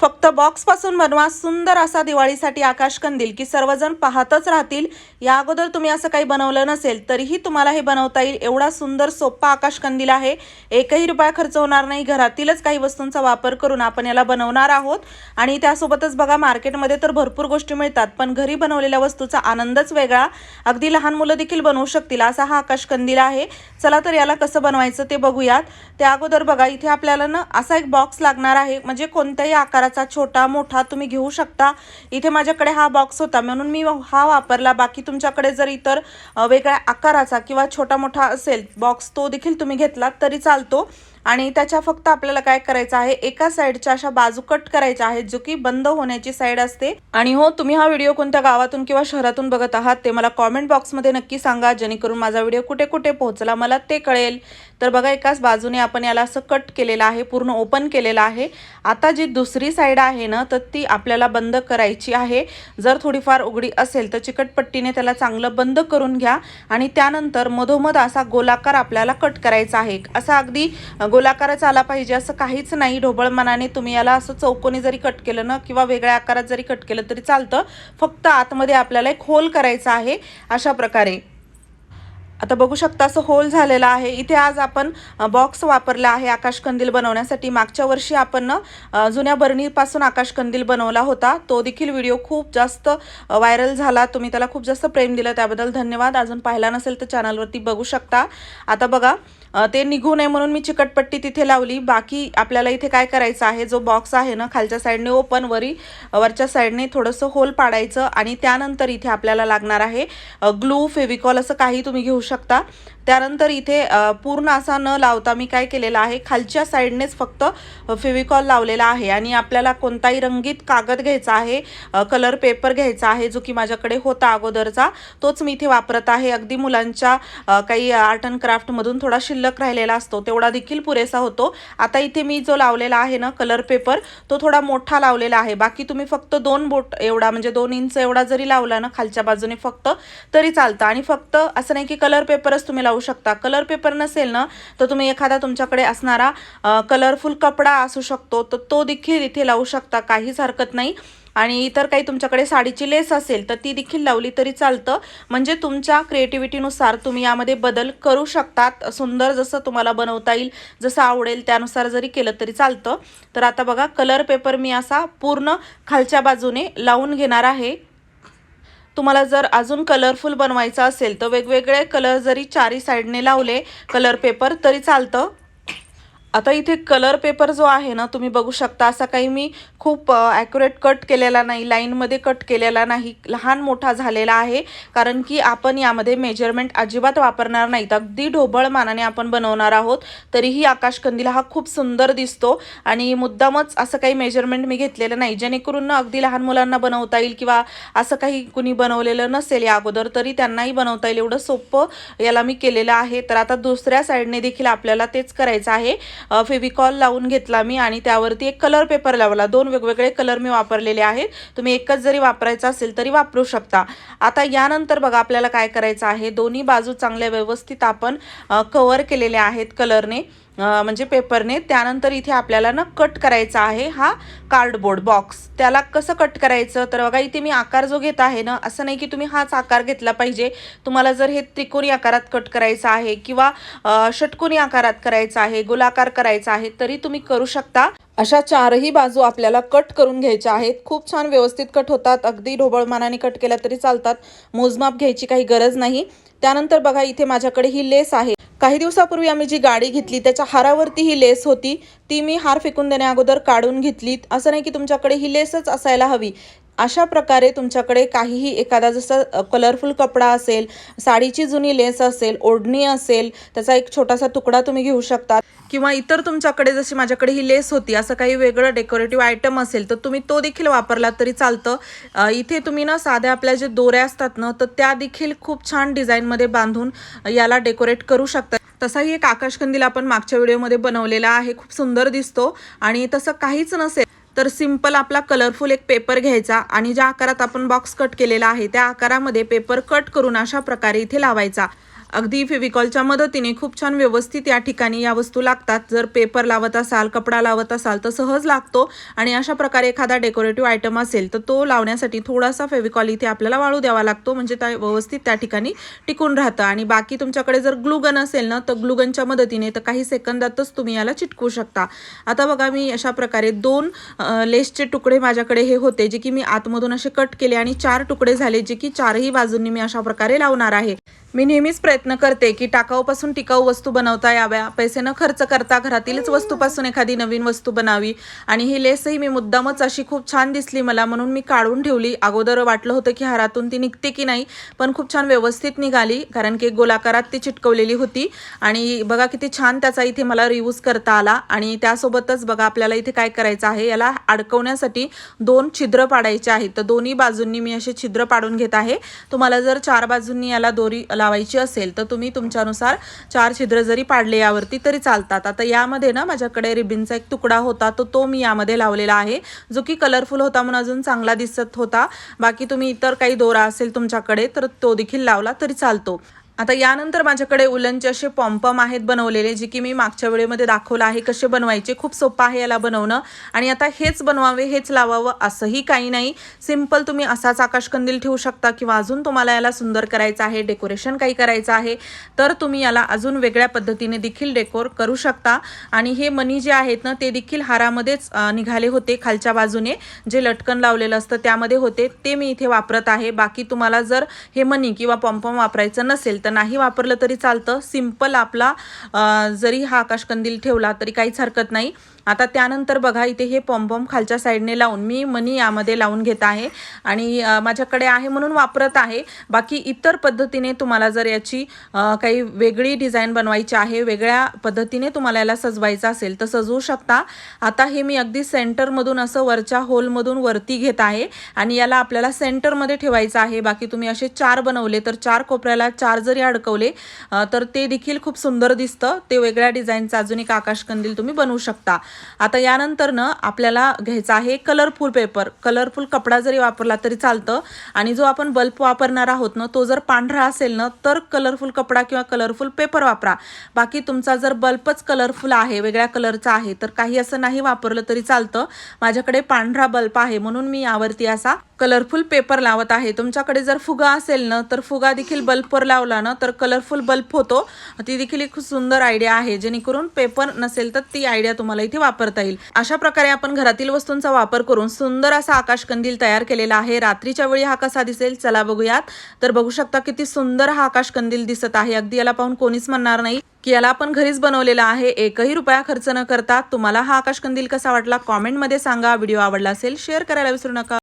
फक्त बॉक्सपासून बनवा सुंदर असा दिवाळीसाठी आकाश कंदील की सर्वजण पाहतच राहतील. या अगोदर तुम्ही असं काही बनवलं नसेल तरीही तुम्हाला हे बनवता येईल. एवढा सुंदर सोपा आकाश कंदील आहे. एकही रुपया खर्च होणार नाही. घरातीलच काही वस्तूंचा वापर करून आपण याला बनवणार आहोत. आणि त्यासोबतच बघा मार्केटमध्ये तर भरपूर गोष्टी मिळतात पण घरी बनवलेल्या वस्तूचा आनंदच वेगळा. अगदी लहान मुलं देखील बनवू शकतील असा हा आकाश कंदील आहे. चला तर याला कसं बनवायचं ते बघूयात. त्या अगोदर बघा इथे आपल्याला ना असा एक बॉक्स लागणार आहे. म्हणजे कोणत्याही आकाराचा छोटा मोठा तुम्ही घेऊ शकता. इथे माझ्याकडे हा बॉक्स होता. म्हणून मी हा वापरला. बाकी तुमच्याकडे जर इतर वेगळ्या आकाराचा किंवा छोटा मोठा असेल बॉक्स तो देखील तुम्ही घेतलात तरी चालतो. आणि त्याच्या फक्त आपल्याला काय करायचं आहे एका साईडच्या अशा बाजू कट करायच्या आहेत जो की बंद होण्याची साईड असते. आणि हो तुम्ही हा व्हिडिओ कोणत्या गावातून किंवा शहरातून बघत आहात ते मला कॉमेंट बॉक्समध्ये नक्की सांगा. जेणेकरून माझा व्हिडिओ कुठे कुठे पोहोचला मला ते कळेल. तर बघा एकाच बाजूने आपण याला असं कट केलेलं आहे पूर्ण ओपन केलेलं आहे. आता जी दुसरी साईड आहे ना तर ती आपल्याला बंद करायची आहे. जर थोडीफार उघडी असेल तर चिकटपट्टीने त्याला चांगलं बंद करून घ्या आणि त्यानंतर मधोमध असा गोलाकार आपल्याला कट करायचा आहे. असा अगदी गोलाकारच आला पाहिजे असं काहीच नाही. ढोबळ मनाने तुम्ही याला असं चौकोनी जरी कट केलं ना किंवा वेगळ्या आकारात जरी कट केलं तरी चालतं. फक्त आतमध्ये आपल्याला एक होल करायचा आहे अशा प्रकारे. आता बघू शकता असं होल झालेलं आहे. इथे आज आपण बॉक्स वापरला आहे आकाशकंदील बनवण्यासाठी. मागच्या वर्षी आपण जुन्या बरणीपासून आकाशकंदील बनवला होता. तो देखील व्हिडिओ खूप जास्त व्हायरल झाला. तुम्ही त्याला खूप जास्त प्रेम दिलं. त्याबद्दल धन्यवाद. अजून पाहिला नसेल तर चॅनलवरती बघू शकता. आता बघा ते निघू नये म्हणून मी चिकटपट्टी तिथे लावली. बाकी आपल्याला इथे काय करायचं आहे? जो बॉक्स आहे ना खालच्या साईडने ओपन वरी वरच्या साईडने थोडंसं होल पाडायचं. आणि त्यानंतर इथे आपल्याला लागणार आहे ग्लू फेविकॉल असं काही तुम्ही घेऊ शकता. त्यानंतर इथे पूर्ण असा न लावता मी काय केलेलं आहे खालच्या साईडनेच फक्त फेविकॉल लावलेला आहे. आणि आपल्याला कोणताही रंगीत कागद घ्यायचा आहे कलर पेपर घ्यायचा आहे जो की माझ्याकडे होता अगोदरचा तोच मी इथे वापरत आहे. अगदी मुलांच्या काही आर्ट अँड क्राफ्टमधून थोडा शिल्लक राहिलेला असतो तेवढा देखील पुरेसा होतो. आता इथे मी जो लावलेला आहे ना कलर पेपर तो थोडा मोठा लावलेला आहे. बाकी तुम्ही फक्त दोन बोट एवढा म्हणजे दोन इंच एवढा जरी लावला ना खालच्या बाजूने फक्त तरी चालतं. आणि फक्त असं नाही की कलर कलर पेपरच तुम्ही लावू शकता. कलर पेपर नसेल ना तर तुम्ही एखादा तुमच्याकडे असणारा कलरफुल कपडा असू शकतो तर तो देखील इथे लावू शकता काहीच हरकत नाही. आणि इतर काही तुमच्याकडे साडीची लेस असेल तर ती देखील लावली तरी चालतं. म्हणजे तुमच्या क्रिएटिव्हिटीनुसार तुम्ही यामध्ये बदल करू शकतात. सुंदर जसं तुम्हाला बनवता येईल जसं आवडेल त्यानुसार जरी केलं तरी चालतं. तर आता बघा कलर पेपर मी असा पूर्ण खालच्या बाजूने लावून घेणार आहे. तुम्हाला जर अजून कलरफुल बनवायचं असेल तर वेगवेगळे कलर जरी चारी साईडने लावले कलर पेपर तरी चालतं. आता इथे कलर पेपर जो आहे ना तुम्ही बघू शकता असा काही मी खूप ॲक्युरेट कट केलेला नाही लाईनमध्ये कट केलेला नाही लहान मोठा झालेला आहे. कारण की आपण यामध्ये मेजरमेंट अजिबात वापरणार नाहीत. अगदी ढोबळ मानाने आपण बनवणार आहोत तरीही आकाशकंदील हा खूप सुंदर दिसतो. आणि मुद्दामच असं काही मेजरमेंट मी घेतलेलं नाही. जेणेकरून अगदी लहान मुलांना बनवता येईल किंवा असं काही कुणी बनवलेलं नसेल या अगोदर तरी त्यांनाही बनवता येईल. एवढं सोपं याला मी केलेलं आहे. तर आता दुसऱ्या साईडने देखील आपल्याला तेच करायचं आहे. फेविकॉल लावून घेतला मी आणि त्यावरती एक कलर पेपर लावला. दोन वेगवेगळे कलर मी वापरलेले आहेत. तुम्ही एकच जरी वापरायचा असेल तरी वापरू शकता. आता यानंतर बघा आपल्याला काय करायचं आहे. दोन्ही बाजू चांगल्या व्यवस्थित आपण कवर केलेल्या आहेत कलरने म्हणजे पेपरने. त्यानंतर इथे आपल्याला ना कट करायचा आहे हा कार्डबोर्ड बॉक्स त्याला कसं कट करायचं? तर बघा इथे मी आकार जो घेत आहे ना असं नाही की तुम्ही हाच आकार घेतला पाहिजे. तुम्हाला जर हे त्रिकोणी आकारात कट करायचं आहे किंवा षटकोनी आकारात करायचं आहे गोलाकार करायचा आहे तरी तुम्ही करू शकता. अशा चारही बाजू आपल्याला कट करून घ्यायच्या आहेत. खूप छान व्यवस्थित कट होतात. अगदी ढोबळमानाने कट केल्या तरी चालतात. मोजमाप घ्यायची काही गरज नाही. त्यानंतर बघा इथे माझ्याकडे ही लेस आहे. काही दिवसापूर्वी आम्ही जी गाडी घेतली त्याच्या हारावरती ही लेस होती. ती मी हार फेकून देण्या अगोदर काढून घेतली असं नाही की तुमच्याकडे ही लेसच असायला हवी. अशा प्रकारे तुमच्याकडे काहीही एखादा जसं कलरफुल कपडा असेल साडीची जुनी लेस असेल ओढणी असेल त्याचा एक छोटासा तुकडा तुम्ही घेऊ शकता. किंवा इतर तुमच्याकडे जशी माझ्याकडे ही लेस होती असं काही वेगळं डेकोरेटिव्ह आयटम असेल तर तुम्ही तो देखील वापरला तरी चालतं. इथे तुम्ही ना साध्या आपल्या जे दोऱ्या असतात ना तर त्या देखील खूप छान डिझाईनमध्ये बांधून याला डेकोरेट करू शकता. तसाही एक आकाशकंदील आपण मागच्या व्हिडिओमध्ये बनवलेला आहे खूप सुंदर दिसतो. आणि तसं काहीच नसेल तर सिंपल आपला कलरफुल एक पेपर घ्यायचा आणि ज्या आकारात आपण बॉक्स कट केलेला आहे त्या आकारामध्ये पेपर कट करून अशा प्रकारे इथे लावायचा. अगदी फेविकॉलच्या मदतीने खूप छान व्यवस्थित या ठिकाणी या वस्तू लागतात. जर पेपर लावत असाल कपडा लावत असाल तर सहज लागतो. आणि अशा प्रकारे एखादा डेकोरेटिव्ह आयटम असेल तर तो लावण्यासाठी थोडासा फेविकॉल इथे आपल्याला वाळू द्यावा लागतो. म्हणजे त्या व्यवस्थित त्या ठिकाणी टिकून राहतं. आणि बाकी तुमच्याकडे जर ग्लुगन असेल ना तर ग्लुगनच्या मदतीने तर काही सेकंदातच तुम्ही याला चिटकू शकता. आता बघा मी अशा प्रकारे दोन लेसचे तुकडे माझ्याकडे हे होते जे की मी आतमधून असे कट केले आणि चार तुकडे झाले जे की चारही बाजूंनी मी अशा प्रकारे लावणार आहे. मी नेहमीच प्रयत्न करते की टाकाऊपासून टिकाऊ वस्तू बनवता याव्या. पैसे न खर्च करता घरातीलच वस्तूपासून एखादी नवीन वस्तू बनावी. आणि ही लेसही मी मुद्दामच अशी खूप छान दिसली मला म्हणून मी काढून ठेवली. अगोदर वाटलं होतं की हारातून ती निघते की नाही पण खूप छान व्यवस्थित निघाली कारण की गोलाकारात ती चिटकवलेली होती. आणि बघा किती छान त्याचा इथे मला रियूज करता आला. आणि त्यासोबतच बघा आपल्याला इथे काय करायचं आहे याला अडकवण्यासाठी दोन छिद्र पाडायचे आहेत. तर दोन्ही बाजूंनी मी असे छिद्र पाडून घेत आहे. तुम्हाला जर चार बाजूंनी याला दोरी लावायची असेल तर तुम्ही तुमच्यानुसार चार छिद्र जरी पाडले यावरती तरी चालतात. आता यामध्ये ना माझ्याकडे रिबिनचा एक तुकडा होता तो तो मी यामध्ये लावलेला आहे जो की कलरफुल होता म्हणून अजून चांगला दिसत होता. बाकी तुम्ही इतर काही दोरा असेल तुमच्याकडे तर तो देखील लावला तरी चालतो. आता यानंतर माझ्याकडे उलनचे असे पॉम्पम आहेत बनवलेले जे की मी मागच्या वेळेमध्ये दाखवलं आहे कसे बनवायचे खूप सोपं आहे याला बनवणं. आणि आता हेच बनवावे हेच लावावं असंही काही नाही. सिंपल तुम्ही असाच आकाशकंदील ठेवू शकता किंवा अजून तुम्हाला याला सुंदर करायचं आहे डेकोरेशन काही करायचं आहे तर तुम्ही याला अजून वेगळ्या पद्धतीने देखील डेकोर करू शकता. आणि हे मनी जे आहेत ना ते देखील हारामध्येच निघाले होते खालच्या बाजूने. जे लटकन लावलेलं असतं त्यामध्ये होते ते मी इथे वापरत आहे. बाकी तुम्हाला जर हे मनी किंवा पॉम्पम वापरायचं नसेल तर नाही वापरलं तरी चालतं. सिंपल आपला जरी हा आकाशकंदील ठेवला तरी काहीच हरकत नाही. आता त्यानंतर बघा इथे हे पॉम्पॉम खालच्या साईडने लावून मी मनी यामध्ये लावून घेत आहे. आणि माझ्याकडे आहे म्हणून वापरत आहे. बाकी इतर पद्धतीने तुम्हाला जर याची काही वेगळी डिझाईन बनवायची आहे वेगळ्या पद्धतीने तुम्हाला याला सजवायचं असेल तर सजवू शकता. आता हे मी अगदी सेंटरमधून असं वरच्या होलमधून वरती घेत आहे. आणि याला आपल्याला सेंटरमध्ये ठेवायचं आहे. बाकी तुम्ही असे चार बनवले तर चार कोपऱ्याला चार जरी अडकवले तर ते देखील खूप सुंदर दिसतं. ते वेगळ्या डिझाईनचं अजून एक आकाशकंदील तुम्ही बनवू शकता. आता यानंतर ना आपल्याला घ्यायचा आहे कलरफुल पेपर कलरफुल कपडा जरी वापरला तरी चालतं. आणि जो आपण बल्ब वापरणार आहोत ना तो जर पांढरा असेल ना तर कलरफुल कपडा किंवा कलरफुल पेपर वापरा. बाकी तुमचा जर बल्बच कलरफुल आहे वेगळ्या कलरचा आहे तर काही असं नाही वापरलं तरी चालतं. माझ्याकडे पांढरा बल्ब आहे म्हणून मी यावरती असा कलरफुल पेपर लावत आहे. तुमच्याकडे जर फुगा असेल ना तर फुगा देखील बल्बवर लावला ना तर कलरफुल बल्ब होतो. ती देखील एक सुंदर आयडिया आहे. जेणेकरून पेपर नसेल तर ती आयडिया तुम्हाला इथे वापरता येईल. अशा प्रकारे आपण घरातील वस्तूंचा वापर करून सुंदर असा आकाशकंदील तयार केलेला आहे. रात्रीच्या वेळी हा कसा दिसेल? चला बघूयात. तर बघू शकता किती सुंदर हा आकाशकंदील दिसत आहे. अगदी याला पाहून कोणीच म्हणणार नाही की याला आपण घरीच बनवलेला आहे. एकही रुपया खर्च न करता तुम्हाला हा आकाशकंदील कसा वाटला? कॉमेंटमध्ये सांगा. व्हिडिओ आवडला असेल शेअर करायला विसरू नका.